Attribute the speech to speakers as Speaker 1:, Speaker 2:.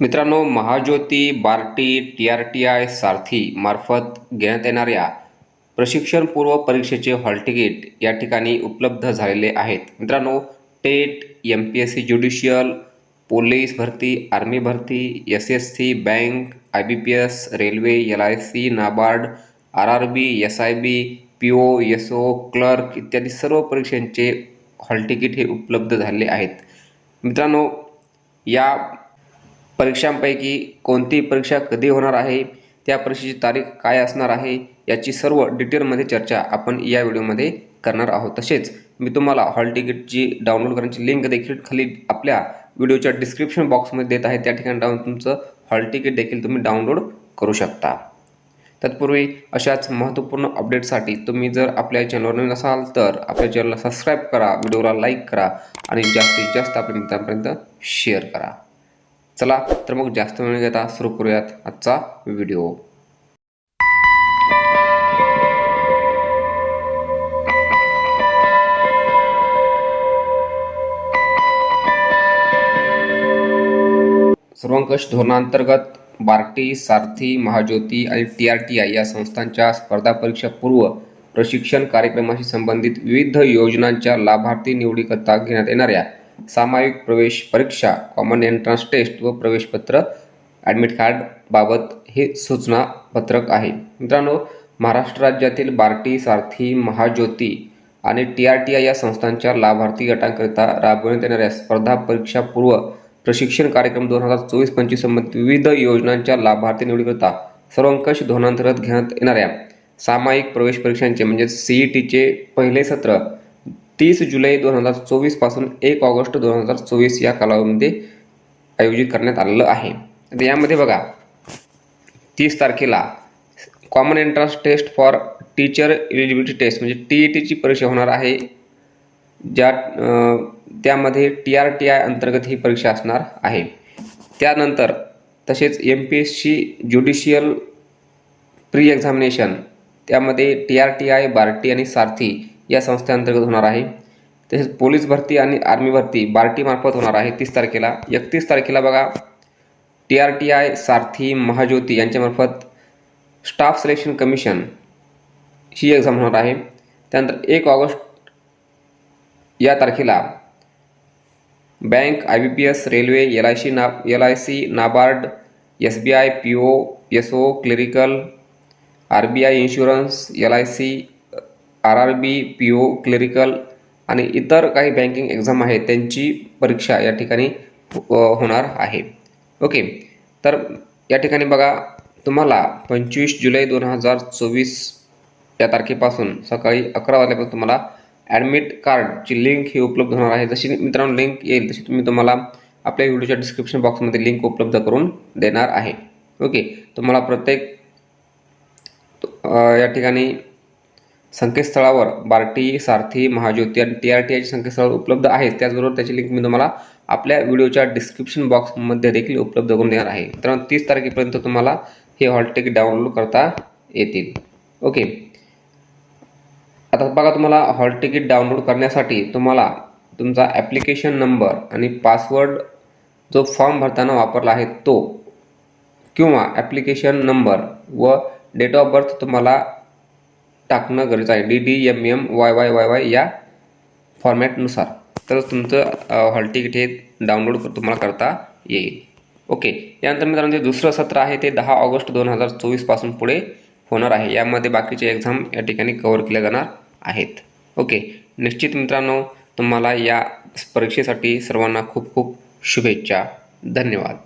Speaker 1: मित्रांनो Mahajyoti Barti T R T I Sarthi मार्फत घेण्यात येणाऱ्या प्रशिक्षणपूर्व परीक्षेचे हॉल तिकीट या ठिकाणी उपलब्ध झालेले आहेत. मित्रांनो TET M P S C judicial police भरती आर्मी भरती S S C bank I B P S railway L I C NABARD R R B S I B P O S O clerk इत्यादी सर्व परीक्षांचे hall ticket हे उपलब्ध झालेले आहेत. मित्रांनो या परीक्षांपैकी कोणती परीक्षा कधी होणार आहे त्या परीक्षेची तारीख काय असणार आहे याची सर्व डिटेलमध्ये चर्चा आपण या व्हिडिओमध्ये करणार आहोत. तसेच मी तुम्हाला हॉल तिकीटची डाउनलोड करण्याची लिंक देखील खाली आपल्या व्हिडिओच्या डिस्क्रिप्शन बॉक्समध्ये देत आहे त्या ठिकाणी जाऊन तुमचं हॉल तिकीट देखील तुम्ही डाउनलोड करू शकता. तत्पूर्वी अशाच महत्त्वपूर्ण अपडेटसाठी तुम्ही जर आपल्या चॅनलवर नवीन असाल तर आपल्या चॅनलला सबस्क्राईब करा व्हिडिओला लाईक करा आणि जास्तीत जास्त आपल्या मित्रांपर्यंत शेअर करा. चला तर मग जास्त वेळ घेता सुरू करूयात आजचा व्हिडिओ. सर्वंकष धोरणांतर्गत बार्टी सारथी महाज्योती आणि टी आर टी आय या संस्थांच्या स्पर्धा परीक्षा पूर्व प्रशिक्षण कार्यक्रमाशी संबंधित विविध योजनांच्या लाभार्थी निवडीकरता घेण्यात येणाऱ्या सामायिक प्रवेश परीक्षा कॉमन एंट्रन्स टेस्ट व प्रवेशपत्र ॲडमिट कार्ड बाबत हे सूचना पत्रक आहे. मित्रांनो महाराष्ट्र राज्यातील बार्टी सारथी महाज्योती आणि टी आर टी आय या संस्थांच्या लाभार्थी गटांकरिता राबविण्यात येणाऱ्या स्पर्धा परीक्षा पूर्व प्रशिक्षण कार्यक्रम दोन हजार चोवीस पंचवीस संबंधित विविध योजनांच्या लाभार्थी निवडीकरिता सर्वंकष धोरणांतर्गत घेण्यात येणाऱ्या सामायिक प्रवेश परीक्षांचे म्हणजे सी ई टीचे पहिले सत्र तीस जुलै दोन हजार चोवीसपासून एक ऑगस्ट दोन हजार चोवीस या कालावधीमध्ये आयोजित करण्यात आलेलं आहे. आता यामध्ये बघा तीस तारखेला common entrance test for teacher eligibility test म्हणजे टी ई टीची परीक्षा होणार आहे. ज्या त्यामध्ये टी आर टी आय अंतर्गत ही परीक्षा असणार आहे. त्यानंतर तसेच M P S C judicial pre examination त्यामध्ये T R T I BARTI आणि सारथी या संस्थेअंतर्गत होणार आहे. तसेच पोलीस भरती आणि आर्मी भरती बार्टीमार्फत होणार आहे. तीस तारखेला एकतीस तारखेला बघा T R T I SARTHI Mahajyoti यांच्यामार्फत स्टाफ सिलेक्शन कमिशन ही एक्झाम होणार आहे. त्यानंतर एक ऑगस्ट या तारखेला bank I B P S railway L I C ना L I C NABARD S B I P O S O clerical R B I insurance L I C R R B P O clerical आणि इतर काही banking exam आहेत त्यांची परीक्षा या ठिकाणी होणार आहे. ओके तर या ठिकाणी बघा तुम्हाला पंचवीस जुलै दोन हजार चोवीस या तारखेपासून सकाळी अकरा वाजल्यापासून तुम्हाला ॲडमिट कार्डची लिंक ही उपलब्ध होणार आहे. जशी मित्रांनो लिंक येईल तशी तुम्ही तुम्हाला आपल्या व्हिडिओच्या डिस्क्रिप्शन बॉक्समध्ये लिंक उपलब्ध करून देणार आहे. ओके तुम्हाला प्रत्येक या ठिकाणी संकेतस्थळावर बार्टी सारथी महाज्योती आणि टी आर टी आयची संकेतस्थळ उपलब्ध आहेत. त्याचबरोबर त्याची लिंक मी तुम्हाला आपल्या व्हिडिओच्या डिस्क्रिप्शन बॉक्समध्ये देखील उपलब्ध करून देणार आहे. तर तीस तारखेपर्यंत तुम्हाला हे हॉल तिकीट डाउनलोड करता येतील. ओके आता बघा तुम्हाला हॉल तिकीट डाउनलोड करण्यासाठी तुम्हाला तुमचा ॲप्लिकेशन नंबर आणि पासवर्ड जो फॉर्म भरताना वापरला आहे तो किंवा ॲप्लिकेशन नंबर व डेट ऑफ बर्थ तुम्हाला टाकणं गरजेचं आहे. D D M M Y Y Y Y या फॉर्मॅटनुसार तर तुमचं हॉल तिकीट हे डाउनलोड तुम्हाला करता येईल. ओके यानंतर मित्रांनो जे दुसरं सत्र आहे ते दहा ऑगस्ट दोन हजार चोवीसपासून पुढे होणार आहे. यामध्ये बाकीचे एक्झाम या ठिकाणी कव्हर केल्या जाणार आहेत. ओके निश्चित मित्रांनो तुम्हाला या परीक्षेसाठी सर्वांना खूप खूप शुभेच्छा. धन्यवाद.